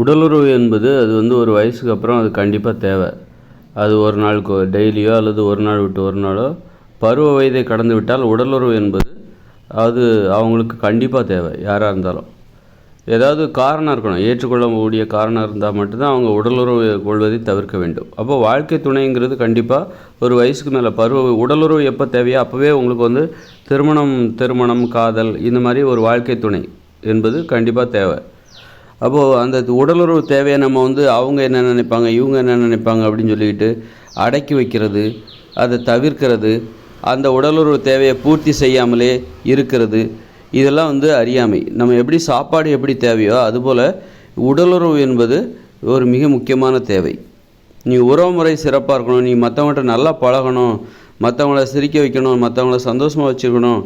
உடலுறவு என்பது அது வந்து ஒரு வயசுக்கு அப்புறம் அது கண்டிப்பாக தேவை. அது ஒரு நாளுக்கு டெய்லியோ அல்லது ஒரு நாள் விட்டு ஒரு நாளோ பருவ வயதை கடந்து விட்டால் உடலுறவு என்பது அது அவங்களுக்கு கண்டிப்பாக தேவை யாராக இருந்தாலும். ஏதாவது காரணம் இருக்கணும் ஏற்றுக்கொள்ளக்கூடிய காரணம் இருந்தால் மட்டும்தான் அவங்க உடலுறவு கொள்வதை தவிர்க்க வேண்டும். அப்போ வாழ்க்கை துணைங்கிறது கண்டிப்பாக ஒரு வயசுக்கு மேலே பருவ உடலுறவு எப்போ தேவையோ அப்போவே உங்களுக்கு வந்து திருமணம் திருமணம் காதல் இந்த மாதிரி ஒரு வாழ்க்கை துணை என்பது கண்டிப்பாக தேவை. அப்போது அந்த உடலுறவு தேவையை நம்ம வந்து அவங்க என்ன நினைப்பாங்க இவங்க என்ன நினைப்பாங்க அப்படின்னு சொல்லிக்கிட்டு அடக்கி வைக்கிறது அதை தவிர்க்கிறது அந்த உடலுறவு தேவையை பூர்த்தி செய்யாமலே இருக்கிறது இதெல்லாம் வந்து அறியாமை. நம்ம எப்படி சாப்பாடு எப்படி தேவையோ அதுபோல் உடலுறவு என்பது ஒரு மிக முக்கியமான தேவை. நீ உறவு முறை சிறப்பாக இருக்கணும் நீ மற்றவங்கள்ட்ட நல்லா பழகணும் மற்றவங்கள சிரிக்க வைக்கணும் மற்றவங்கள சந்தோஷமாக வச்சுக்கணும்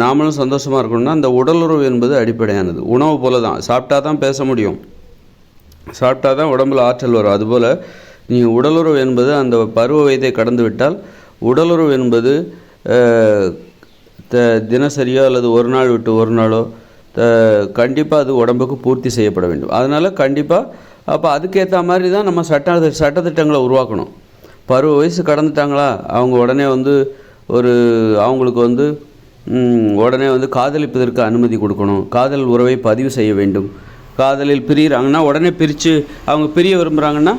நாமளும் சந்தோஷமாக இருக்கணும்னா அந்த உடலுறவு என்பது அடிப்படையானது. உணவு போல தான் சாப்பிட்டா தான் பேச முடியும். சாப்பிட்டா தான் உடம்புல ஆற்றல் வரும். அதுபோல் நீங்கள் உடலுறவு என்பது அந்த பருவ வயதை கடந்து விட்டால் உடலுறவு என்பது த தினசரியோ அல்லது ஒரு நாள் விட்டு ஒரு நாளோ கண்டிப்பாக அது உடம்புக்கு பூர்த்தி செய்யப்பட வேண்டும். அதனால் கண்டிப்பாக அப்போ அதுக்கேற்ற மாதிரி தான் நம்ம சட்ட சட்டத்திட்டங்களை உருவாக்கணும். பருவ வயசு கடந்துட்டாங்களா? அவங்க உடனே வந்து ஒரு அவங்களுக்கு வந்து உடனே வந்து காதலிப்பதற்கு அனுமதி கொடுக்கணும். காதல் உறவை பதிவு செய்ய வேண்டும். காதலில் பிரிகிறாங்கன்னா உடனே பிரித்து அவங்க பிரிய விரும்புகிறாங்கன்னா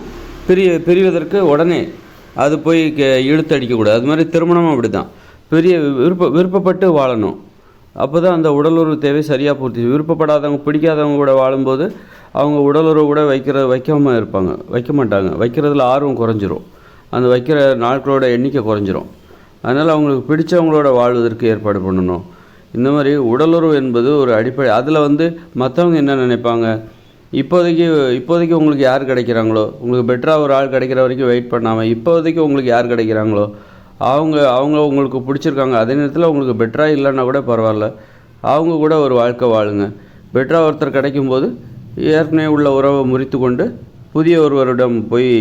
பிரிய பிரிவதற்கு உடனே அது போய் கே- இழுத்து அடிக்கக்கூடாது. அது மாதிரி திருமணமும் அப்படி தான் பெரிய விருப்ப விருப்பப்பட்டு வாழணும். அப்போ தான் அந்த உடலுறவு தேவை சரியாக பூர்த்தி விருப்பப்படாதவங்க பிடிக்காதவங்க கூட வாழும்போது அவங்க உடலுறவு கூட வைக்கிற வைக்காமல் இருப்பாங்க. வைக்க மாட்டாங்க. வைக்கிறதுல ஆர்வம் குறைஞ்சிரும். அந்த வைக்கிற நாட்களோட எண்ணிக்கை குறைஞ்சிரும். அதனால் அவங்களுக்கு பிடிச்சவங்களோட வாழ்வதற்கு ஏற்பாடு பண்ணணும். இந்த மாதிரி உடலுறவு என்பது ஒரு அடிப்படை அதில் வந்து மற்றவங்க என்ன நினைப்பாங்க? இப்போதைக்கு இப்போதைக்கு உங்களுக்கு யார் கிடைக்கிறாங்களோ உங்களுக்கு பெட்டராக ஒரு ஆள் கிடைக்கிற வரைக்கும் வெயிட் பண்ணாமல் இப்போதைக்கு உங்களுக்கு யார் கிடைக்கிறாங்களோ அவங்க அவங்க உங்களுக்கு பிடிச்சிருக்காங்க அதே நேரத்தில் உங்களுக்கு பெட்டராக இல்லைன்னா கூட பரவாயில்ல. அவங்க கூட ஒரு வாழ்க்கை வாழுங்க. பெட்டராக ஒருத்தர் கிடைக்கும்போது ஏற்கனவே உள்ள உறவை முறித்து கொண்டு புதிய ஒருவரிடம் போய்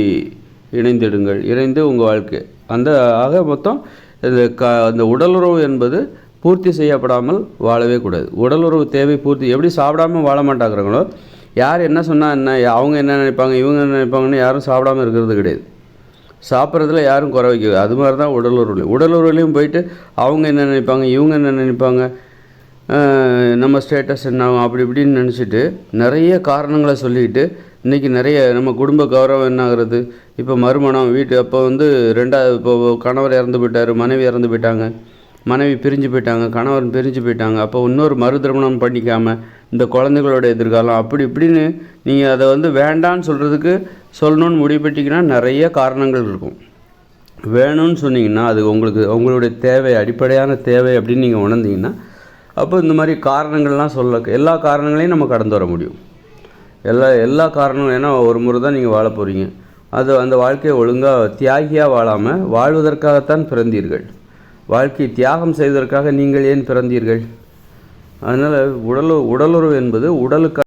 இணைந்திடுங்கள். இணைந்து உங்கள் வாழ்க்கை. அந்த ஆக மொத்தம் இது க அந்த உடலுறவு என்பது பூர்த்தி செய்யப்படாமல் வாழவே கூடாது. உடலுறவு தேவை பூர்த்தி எப்படி சாப்பிடாம வாழ மாட்டாங்கிறாங்களோ யார் என்ன சொன்னால் என்ன அவங்க என்ன நினைப்பாங்க இவங்க என்ன நினைப்பாங்கன்னு யாரும் சாப்பிடாம இருக்கிறது கிடையாது. சாப்பிட்றதுல யாரும் குறை வைக்க அது மாதிரி தான் உடலுறவுலையும். உடலுறவுலையும் போயிட்டு அவங்க என்ன நினைப்பாங்க இவங்க என்ன நினைப்பாங்க நம்ம ஸ்டேட்டஸ் என்ன ஆகும் அப்படி இப்படின்னு நினச்சிட்டு நிறைய காரணங்களை சொல்லிக்கிட்டு இன்றைக்கி நிறைய நம்ம குடும்ப கௌரவம் என்ன ஆகுறது இப்போ மறுமணம் வீட்டு அப்போ வந்து ரெண்டாவது இப்போ கணவர் இறந்து போயிட்டார் மனைவி இறந்து போயிட்டாங்க. மனைவி பிரிஞ்சு போயிட்டாங்க கணவன் பிரிஞ்சு போயிட்டாங்க. அப்போ இன்னொரு மறு திருமணம் பண்ணிக்காமல் இந்த குழந்தைகளோட எதிர்காலம் அப்படி இப்படின்னு நீங்கள் அதை வந்து வேண்டான்னு சொல்கிறதுக்கு சொல்லணும்னு முடிவு பண்ணிட்டீங்கன்னா நிறைய காரணங்கள் இருக்கும். வேணும்னு சொன்னீங்கன்னா அது உங்களுக்கு உங்களுடைய தேவை அடிப்படையான தேவை அப்படின்னு நீங்கள் உணர்ந்தீங்கன்னா அப்போ இந்த மாதிரி காரணங்கள்லாம் சொல்ல எல்லா காரணங்களையும் நம்ம கடந்து வர முடியும். எல்லா எல்லா காரணமும் ஏன்னா ஒரு முறை தான் நீங்கள் வாழ போகிறீங்க அது அந்த வாழ்க்கையை ஒழுங்காக தியாகியாக வாழாமல் வாழ்வதற்காகத்தான் பிறந்தீர்கள். வாழ்க்கையை தியாகம் செய்வதற்காக நீங்கள் ஏன் பிறந்தீர்கள்? அதனால் உடல் உடலுறவு என்பது உடலுக்கு